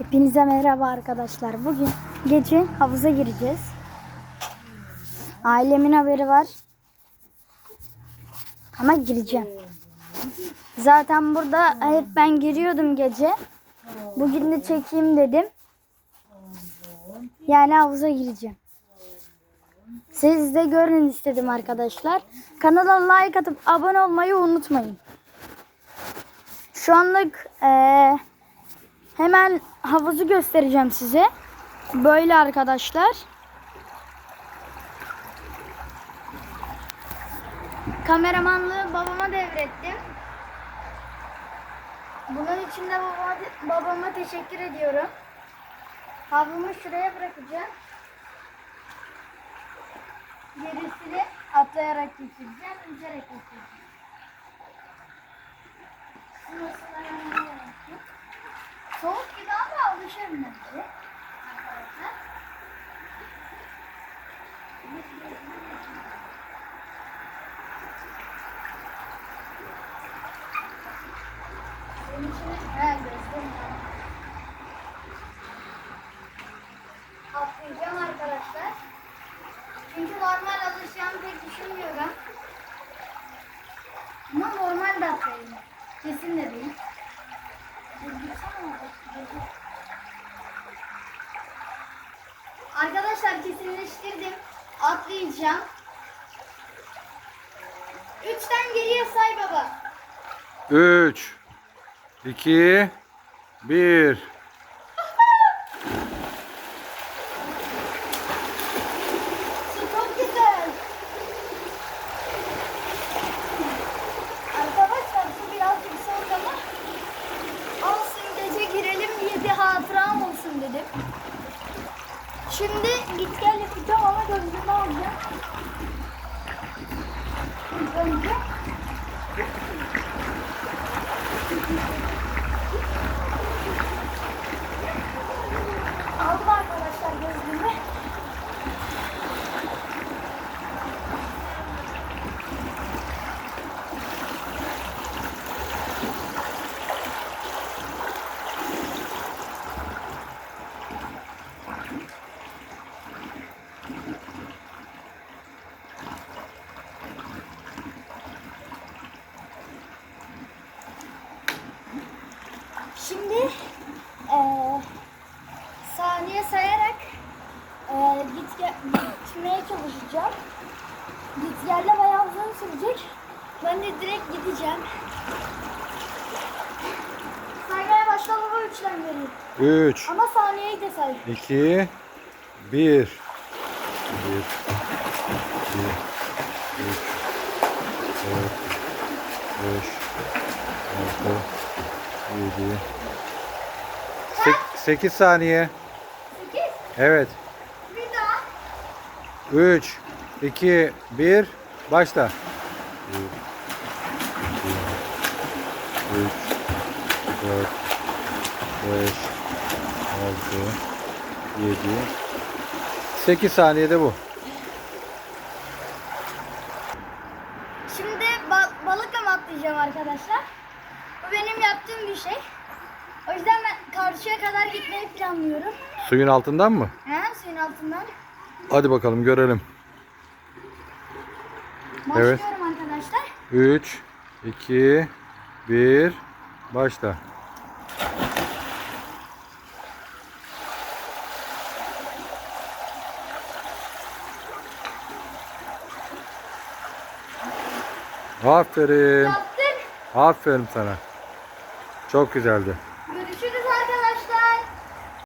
Hepinize merhaba arkadaşlar. Bugün gece havuza gireceğiz. Ailemin haberi var. Ama gireceğim. Zaten burada hep ben giriyordum gece. Bugün de çekeyim dedim. Yani havuza gireceğim. Siz de görün istedim arkadaşlar. Kanala like atıp abone olmayı unutmayın. Şu anlık eee Hemen havuzu göstereceğim size. Böyle arkadaşlar. Kameramanlığı babama devrettim. Bunun için de babama, babama teşekkür ediyorum. Havlumu şuraya bırakacağım. Gerisini atlayarak geçireceğim, yüzerek geçireceğim. He gözlerim var. Atlayacağım arkadaşlar. Çünkü normal alışacağımı pek düşünmüyorum. Ama normal de atlayayım. Kesin de değil. Arkadaşlar kesinleştirdim. Atlayacağım. Üçten geriye say baba. 3 2 1 Şimdi git gel yapacağım ama gözlüğümü alacağım. Önce Şimdi eee saniye sayarak eee git gitmeye çalışacağım. Git gelle bayağı uzun sürecek. Ben de direkt gideceğim. Saymaya başla baba üçten geriye. 3 Ama saniyeyi de say. 2 1 1 2 3 4 5 6 7 8 saniye. Sekiz. Evet. Bir daha. 3 2 1 başla. 1 2 3 4 5 6 7 8 saniyede bu. Şimdi ba- balıkla mı atlayacağım arkadaşlar? Bu benim yaptığım bir şey. O yüzden ben karşıya kadar gitmeyi planlıyorum. Suyun altından mı? He, suyun altından. Hadi bakalım görelim. Evet. Başlıyorum arkadaşlar. 3 2 1 başla. Aferin. Yaptım. Aferin sana. Çok güzeldi.